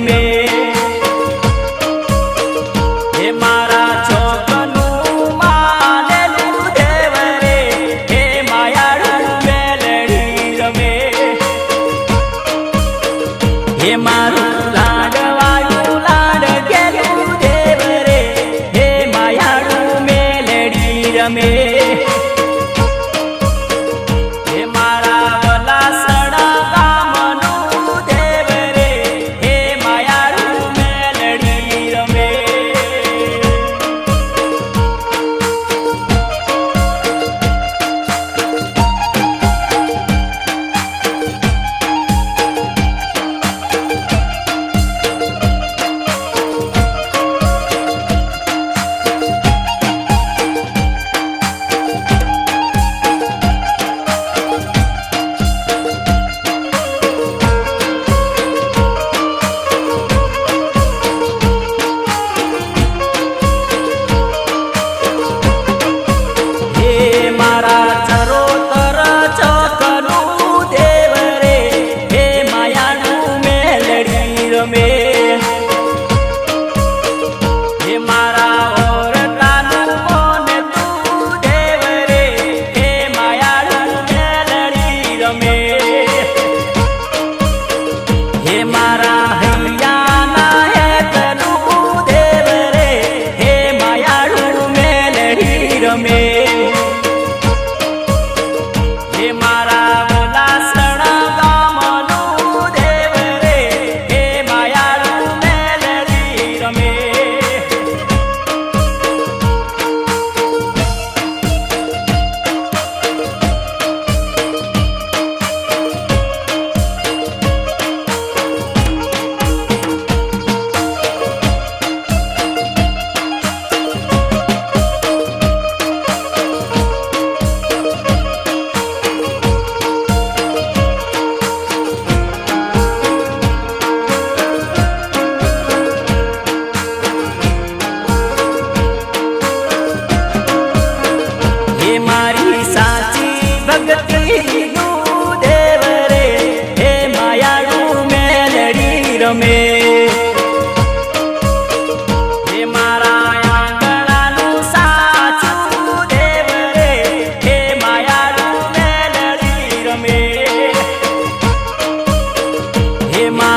તમે હે મારા છોકનું માનેલું દેવ રે હે માયાળું મેલડી રમે. મારું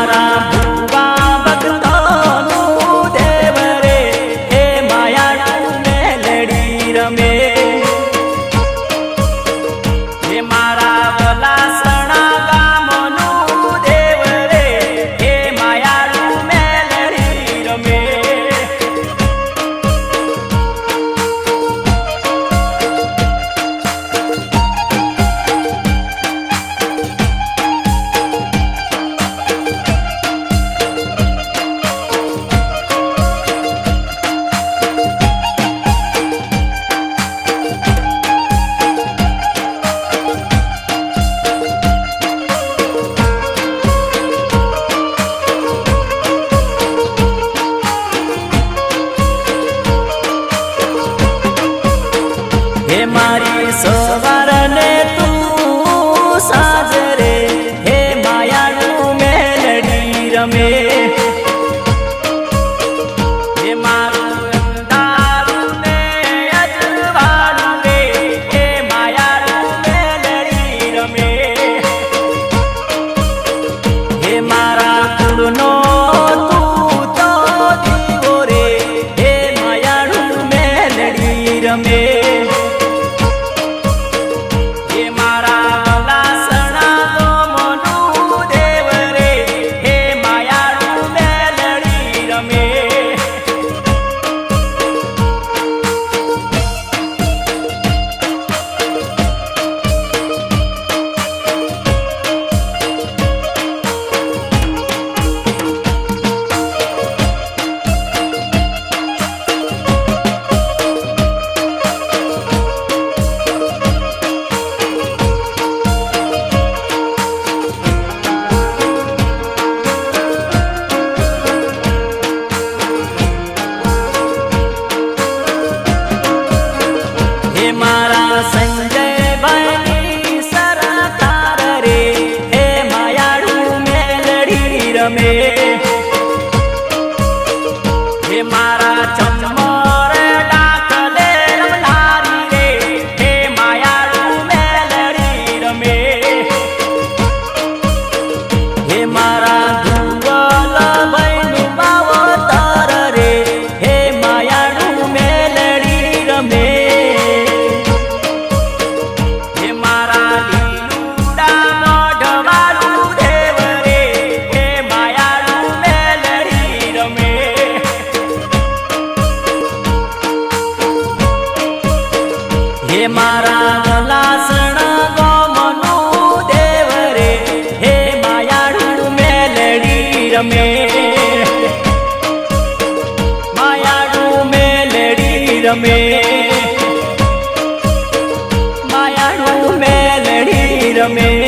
সারা હે મારી સવાર મારા સંજય ભાઈ સરા તાર રે. હે માયાળું મેલડી રમે. હે મારા અમે માયાનું મેલડી રમે. માયાનું મેલડી રમે.